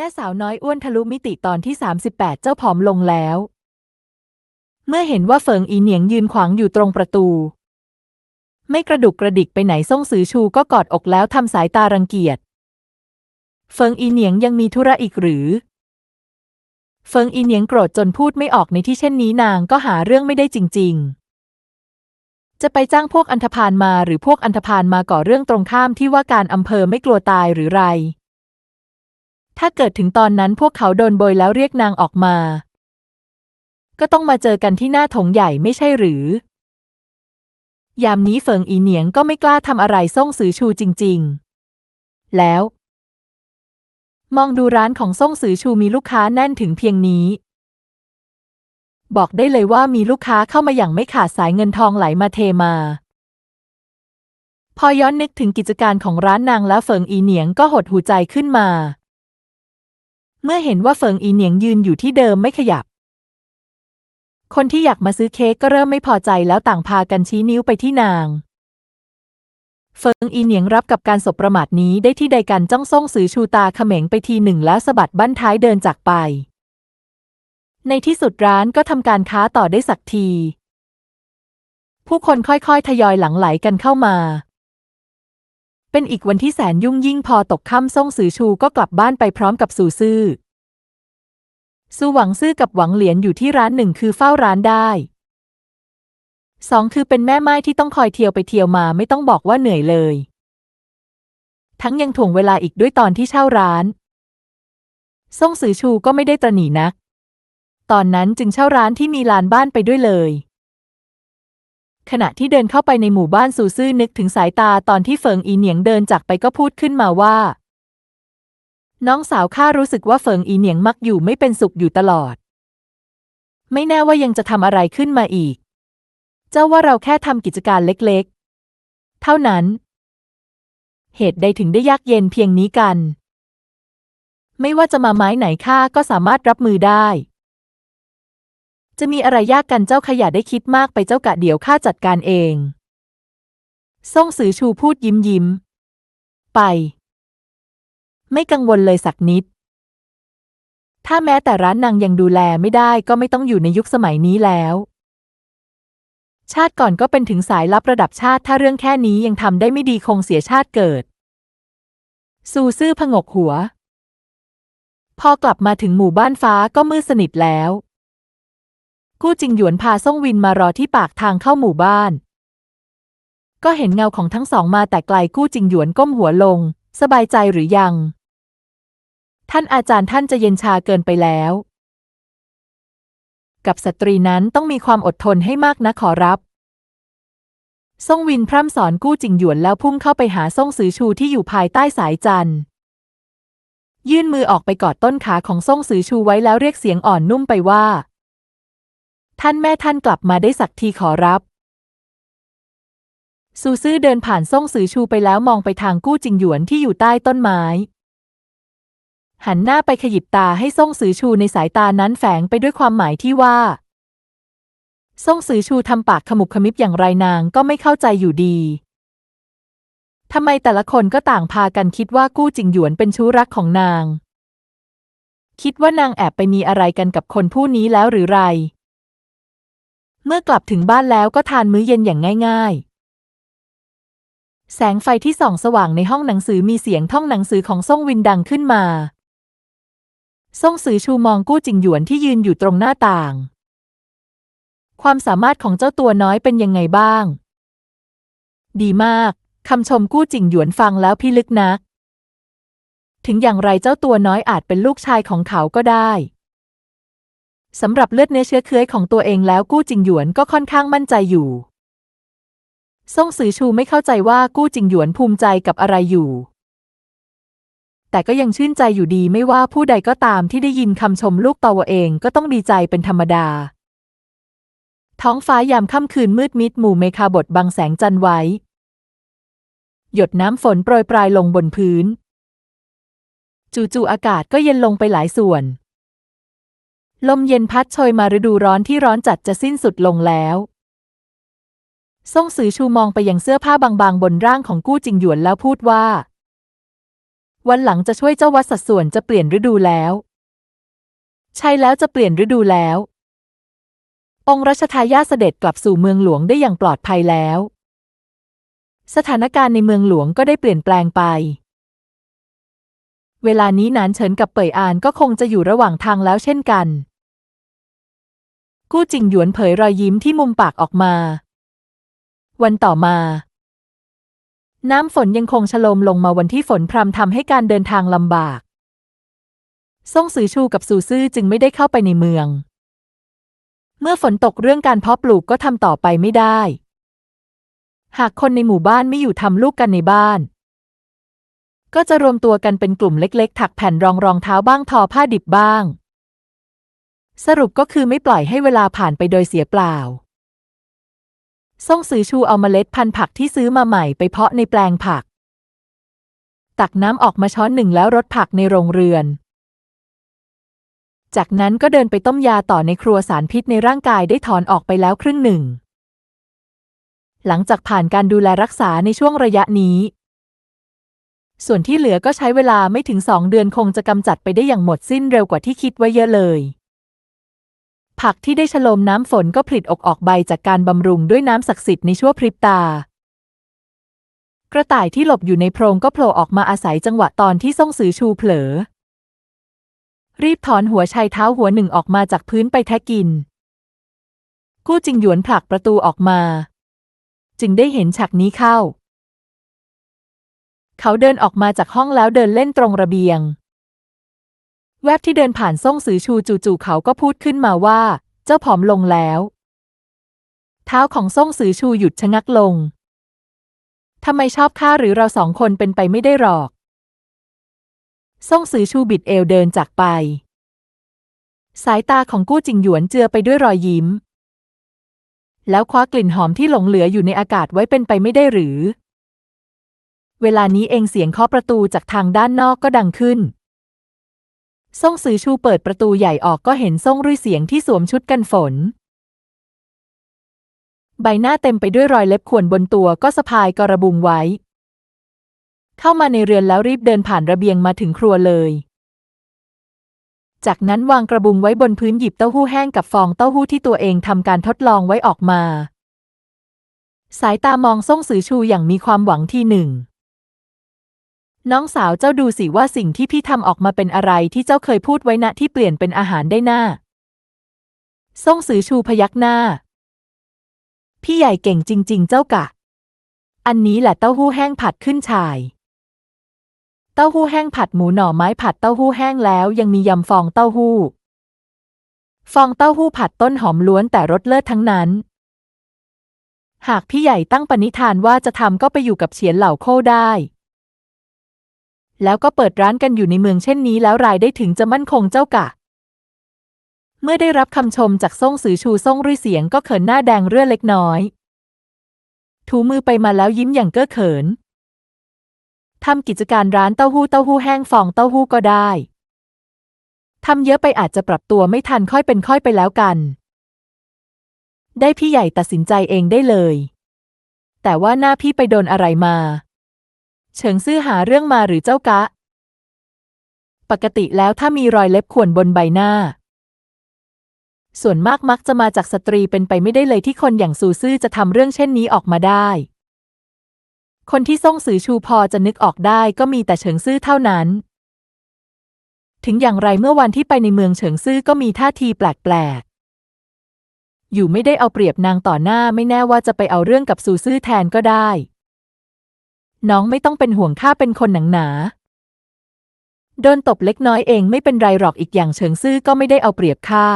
แม่สาวน้อยอ้วนทะลุมิติตอนที่ 38 เจ้าผอมลงแล้ว เมื่อเห็นว่าเฟิงอีเหนียงยืนขวางอยู่ตรงประตู ไม่กระดุกกระดิกไปไหนซ่งซือชูก็กอดอกแล้วทำสายตารังเกียจ เฟิงอีเหนียงยังมีธุระอีกหรือ เฟิงอีเหนียงโกรธจนพูดไม่ออกในที่เช่นนี้นางก็หาเรื่องไม่ได้จริง ๆ จะไปจ้างพวกอันธพาลมาหรือพวกอันธพาลมาก่อเรื่องตรงข้ามที่ว่าการอำเภอไม่กลัวตายหรือไร ถ้าเกิดถึงตอนนั้นพวกเขาโดนโบยแล้วเรียกนางออกมา ก็ต้องมาเจอกันที่หน้าถงใหญ่ไม่ใช่หรือ ยามนี้เฟิงอีเหนียงก็ไม่กล้าทำอะไรซ่งซือชูจริง ๆ แล้ว มองดูร้านของซ่งซือชูมีลูกค้าแน่นถึงเพียงนี้ บอกได้เลยว่ามีลูกค้าเข้ามาอย่างไม่ขาดสายเงินทองไหลมาเทมา พอย้อนนึกถึงกิจการของร้านนางแล้วเฟิงอีเหนียงก็หดหูใจขึ้นมา มื่อเห็นว่าเฟิงอีเหนียงยืนอยู่ที่เดิมไม่ขยับ คนที่อยากมาซื้อเค้กก็เริ่มไม่พอใจแล้วต่างพากันชี้นิ้วไปที่นาง เฟิงอีเหนียงรับกับการสบประมาทนี้ได้ที่ใดกันจ้องซ่งสือชูตาเขม็งไปทีหนึ่งแล้วสะบัดบั้นท้ายเดินจากไป ในที่สุดร้านก็ทำการค้าต่อได้สักที ผู้คนค่อยๆ ทยอยหลั่งไหลกันเข้ามา เป็นอีกวันที่แสนยุ่งยิ่งพอตกค่ำซ่งสือชูก็กลับบ้านไปพร้อมกับสู่ซื่อสู้หวังซื่อกับหวังเหลียนอยู่ที่ร้านหนึ่งคือเฝ้าร้านได้สองคือเป็นแม่ไม้ที่ต้องคอยเที่ยวไปเที่ยวมาไม่ต้องบอกว่าเหนื่อยเลย ทั้งยังถ่วงเวลาอีกด้วยตอนที่เช่าร้านซ่งสือชูก็ไม่ได้ตระหนี่นัก ตอนนั้นจึงเช่าร้านที่มีลานบ้านไปด้วยเลย ขณะที่เดินเข้าไปในหมู่บ้านซูซื่อนึกถึงสายตาตอนที่เฟิงอีเหนียงเดินจากไปก็พูดขึ้นมาว่า น้องสาวข้ารู้สึกว่าเฟิงอีเหนียงมักอยู่ไม่เป็นสุขอยู่ตลอด ไม่แน่ว่ายังจะทำอะไรขึ้นมาอีก เจ้าว่าเราแค่ทำกิจการเล็กๆ เท่านั้น เหตุใดถึงได้ยากเย็นเพียงนี้กัน ไม่ว่าจะมาไม้ไหนข้าก็สามารถรับมือได้ จะมีอะไรยากกันเจ้าขยะได้คิดมากไปเจ้ากะเดี๋ยวข้าจัดการเองซ่งสือชูพูดยิ้มยิ้ม ไป ไม่กังวลเลยสักนิด ถ้าแม้แต่ร้านนางยังดูแลไม่ได้ก็ไม่ต้องอยู่ในยุคสมัยนี้แล้ว ชาติก่อนก็เป็นถึงสายลับระดับชาติถ้าเรื่องแค่นี้ยังทำได้ไม่ดีคงเสียชาติเกิด ซูซื่อผงกหัว พอกลับมาถึงหมู่บ้านฟ้าก็มืดสนิทแล้ว กู้จิงหยวนพาซ่งวินมารอที่ปากทางเข้าหมู่บ้าน ก็เห็นเงาของทั้งสองมาแต่ไกลกู้จิงหยวนก้มหัวลง สบายใจหรือยัง ท่านอาจารย์ท่านจะเย็นชาเกินไปแล้ว กับสตรีนั้นต้องมีความอดทนให้มากนะขอรับซ่งวินพร่ำสอนกู้จิงหยวนแล้วพุ่งเข้าไปหาซ่งซือชูที่อยู่ภายใต้สายจันทร์ยื่นมือออกไปกอดต้นขาของซ่งซือชูไว้แล้วเรียกเสียงอ่อนนุ่มไปว่า ท่านแม่ท่านกลับมาได้สักทีขอรับ ซูซื่อเดินผ่านซ่งซือชูไปแล้วมองไปทางกู้จิงหยวนที่อยู่ใต้ต้นไม้ หันหน้าไปขยิบตาให้ซ่งซือชูในสายตานั้นแฝงไปด้วยความหมายที่ว่าซ่งซือชูทำปากขมุบขมิบอย่างไรนางก็ไม่เข้าใจอยู่ดีทำไมแต่ละคนก็ต่างพากันคิดว่ากู้จิงหยวนเป็นชู้รักของนาง คิดว่านางแอบไปมีอะไรกันกับคนผู้นี้แล้วหรือไร เมื่อกลับถึงบ้านแล้วก็ทานมื้อเย็นอย่างง่ายๆ แสงไฟที่ส่องสว่างในห้องหนังสือมีเสียงท่องหนังสือของซ่งวินดังขึ้นมาซ่งซือชูมองกู้จิงหยวนที่ยืนอยู่ตรงหน้าต่าง ความสามารถของเจ้าตัวน้อยเป็นยังไงบ้าง ดีมาก คำชมกู้จิงหยวนฟังแล้วพี่ลึกนัก ถึงอย่างไรเจ้าตัวน้อยอาจเป็นลูกชายของเขาก็ได้ สำหรับเลือดเนื้อเชื้อเคื้อของตัวเองแล้วกู้จิงหยวนก็ค่อนข้างมั่นใจอยู่ซ่งซือชูไม่เข้าใจว่ากู้จิงหยวนภูมิใจกับอะไรอยู่ แต่ก็ยังชื่นใจอยู่ดีไม่ว่าผู้ใดก็ตามที่ได้ยินคำชมลูกตัวเองก็ต้องดีใจเป็นธรรมดา ท้องฟ้ายามค่ำคืนมืดมิดหมู่เมฆาบดบังแสงจันไว้ หยดน้ำฝนโปรยปลายลงบนพื้น จู่ๆอากาศก็เย็นลงไปหลายส่วน ลมเย็นพัดโชยมาฤดูร้อนที่ร้อนจัดจะสิ้นสุดลงแล้วซ่งซือชูมองไปยังเสื้อผ้าบางๆ บนร่างของกู้จิงหยวนแล้วพูดว่า วันหลังจะช่วยเจ้าวัดสัดส่วนจะเปลี่ยนฤดูแล้ว ใช่แล้วจะเปลี่ยนฤดูแล้ว องค์รัชทายาเสด็จกลับสู่เมืองหลวงได้อย่างปลอดภัยแล้ว สถานการณ์ในเมืองหลวงก็ได้เปลี่ยนแปลงไป เวลานี้นานเฉินกับเป่ยอานก็คงจะอยู่ระหว่างทางแล้วเช่นกัน กู้จิงหยวนเผยรอยยิ้มที่มุมปากออกมา วันต่อมา น้ำฝนยังคงชโลมลงมาวันที่ฝนพรำทำให้การเดินทางลำบากซ่งซือชูกับซูซื่อจึงไม่ได้เข้าไปในเมือง เมื่อฝนตกเรื่องการเพาะปลูกก็ทำต่อไปไม่ได้ หากคนในหมู่บ้านไม่อยู่ทำลูกกันในบ้าน ก็จะรวมตัวกันเป็นกลุ่มเล็ก ๆ ถักแผ่นรองรองเท้าบ้างทอผ้าดิบบ้าง สรุปก็คือไม่ปล่อยให้เวลาผ่านไปโดยเสียเปล่าซ่งซือชูเอาเมล็ดพันธุ์ผักที่ซื้อมาใหม่ไปเพาะในแปลงผัก ตักน้ำออกมาช้อนหนึ่งแล้วรดผักในโรงเรือน จากนั้นก็เดินไปต้มยาต่อในครัวสารพิษในร่างกายได้ถอนออกไปแล้วครึ่งหนึ่งหลังจากผ่านการดูแลรักษาในช่วงระยะนี้ ส่วนที่เหลือก็ใช้เวลาไม่ถึงสองเดือนคงจะกำจัดไปได้อย่างหมดสิ้นเร็วกว่าที่คิดไว้เยอะเลย ผักที่ได้ฉลมน้ำฝนก็ผลิตอกออกใบจากการบำรุงด้วยน้ำศักดิ์สิทธิ์ในชั่วพริบตา กระต่ายที่หลบอยู่ในโพรงก็โผล่ออกมาอาศัยจังหวะตอนที่ซ่งซือชูเผลอ รีบถอนหัวชายเท้าหัวหนึ่งออกมาจากพื้นไปแทะกิน กู้จิงหยวนผลักประตูออกมา จึงได้เห็นฉากนี้เข้า เขาเดินออกมาจากห้องแล้วเดินเล่นตรงระเบียง แวบที่เดินผ่านซ่งซือชูจู่ๆเขาก็พูดขึ้นมาว่า เจ้าผอมลงแล้ว เท้าของซ่งซือชูหยุดชะงักลงทำไมชอบข้าหรือเราสองคนเป็นไปไม่ได้หรอกซ่งซือชูบิดเอวเดินจากไป สายตาของกู้จิงหยวนเจือไปด้วยรอยยิ้ม แล้วคว้ากลิ่นหอมที่หลงเหลืออยู่ในอากาศไว้เป็นไปไม่ได้หรือ เวลานี้เองเสียงเคาะประตูจากทางด้านนอกก็ดังขึ้น ซ่งซือชูเปิดประตูใหญ่ออกก็เห็นซ่งรุ่ยเสียงที่สวมชุดกันฝน ใบหน้าเต็มไปด้วยรอยเล็บข่วนบนตัวก็สะพายกระบุงไว้ เข้ามาในเรือนแล้วรีบเดินผ่านระเบียงมาถึงครัวเลย จากนั้นวางกระบุงไว้บนพื้นหยิบเต้าหู้แห้งกับฟองเต้าหู้ที่ตัวเองทำการทดลองไว้ออกมา สายตามองซ่งซือชูอย่างมีความหวังที่หนึ่ง น้องสาวเจ้าดูสิว่าสิ่งที่พี่ทำออกมาเป็นอะไรที่เจ้าเคยพูดไว้นะที่เปลี่ยนเป็นอาหารได้หน้าซ่งซือชูพยักหน้า พี่ใหญ่เก่งจริง ๆ เจ้ากะ อันนี้แหละเต้าหู้แห้งผัดขึ้นฉ่าย เต้าหู้แห้งผัดหมูหน่อไม้ผัดเต้าหู้แห้งแล้วยังมียำฟองเต้าหู้ ฟองเต้าหู้ผัดต้นหอมล้วนแต่รสเลิศทั้งนั้น หากพี่ใหญ่ตั้งปณิธานว่าจะทำก็ไปอยู่กับเฉียนเหล่าโค้ได้ แล้วก็เปิดร้านกันอยู่ในเมืองเช่นนี้แล้วรายได้ถึงจะมั่นคงเจ้ากะ เมื่อได้รับคำชมจากซ่งซือชูซ่งรุ่ยเสียงก็เขินหน้าแดงเรื่อเล็กน้อย ถูมือไปมาแล้วยิ้มอย่างเก้อเขินทำกิจการร้านเต้าหู้เต้าหู้แห้งฟองเต้าหู้ก็ได้ทำเยอะไปอาจจะปรับตัวไม่ทันค่อยเป็นค่อยไปแล้วกัน ได้พี่ใหญ่ตัดสินใจเองได้เลย แต่ว่าหน้าพี่ไปโดนอะไรมา เฉิงซื่อหาเรื่องมาหรือเจ้ากะ ปกติแล้วถ้ามีรอยเล็บข่วนบนใบหน้า ส่วนมากมักจะมาจากสตรีเป็นไปไม่ได้เลยที่คนอย่างซูซื่อจะทำเรื่องเช่นนี้ออกมาได้ คนที่ซ่งสือชูพอจะนึกออกได้ก็มีแต่เฉิงซื่อเท่านั้น ถึงอย่างไรเมื่อวันที่ไปในเมืองเฉิงซื่อก็มีท่าทีแปลกๆอยู่ไม่ได้เอาเปรียบนางต่อหน้าไม่แน่ว่าจะไปเอาเรื่องกับซูซื่อแทนก็ได้ น้องไม่ต้องเป็นห่วงข้าเป็นคนหนังหนา โดนตบเล็กน้อยเองไม่เป็นไรหรอกอีกอย่างเฉิงซื่อก็ไม่ได้เอาเปรียบข้า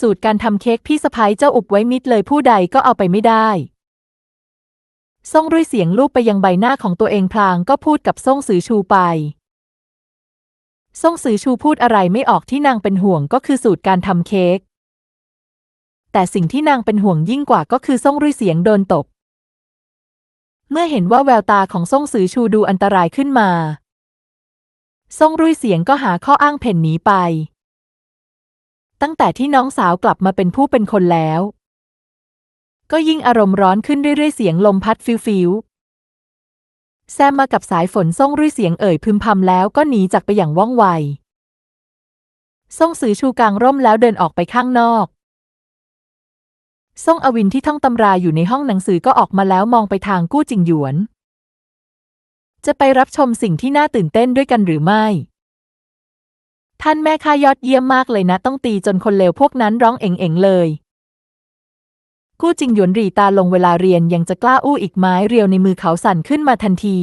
สูตรการทำเค้กพี่สะพ้ายเจ้าอุบไว้มิดเลยผู้ใดก็เอาไปไม่ได้ซ่งรุ่ยเสียงลูบไปยังใบหน้าของตัวเองพลางก็พูดกับซ่งสือชูไปซ่งสือชูพูดอะไรไม่ออกที่นางเป็นห่วงก็คือสูตรการทำเค้กแต่สิ่งที่นางเป็นห่วงยิ่งกว่าก็คือซ่งรุ่ยเสียงโดนตบ เมื่อเห็นว่าแววตาของซ่งสือชูดูอันตรายขึ้นมา ซ่งรุ่ยเสียงก็หาข้ออ้างเพ่นหนีไป ตั้งแต่ที่น้องสาวกลับมาเป็นผู้เป็นคนแล้ว ก็ยิ่งอารมณ์ร้อนขึ้นเรื่อยๆเสียงลมพัดฟิวฟิวแซมมากับสายฝนส่งรุ่ยเสียงเอ่ยพึมพำแล้วก็หนีจากไปอย่างว่องไวส่งสือชูกลางร่มแล้วเดินออกไปข้างนอก ส่งอวินที่ท่องตำราอยู่ในห้องหนังสือก็ออกมาแล้วมองไปทางกู้จิงหยวน จะไปรับชมสิ่งที่น่าตื่นเต้นด้วยกันหรือไม่ ท่านแม่ข้ายอดเยี่ยมมากเลยนะ ต้องตีจนคนเลวพวกนั้นร้องเอ๋งๆเลย กู้จิงหยวนรีตาลงเวลาเรียนยังจะกล้าอู้อีกไม้เรียวในมือเขาสั่นขึ้นมาทันที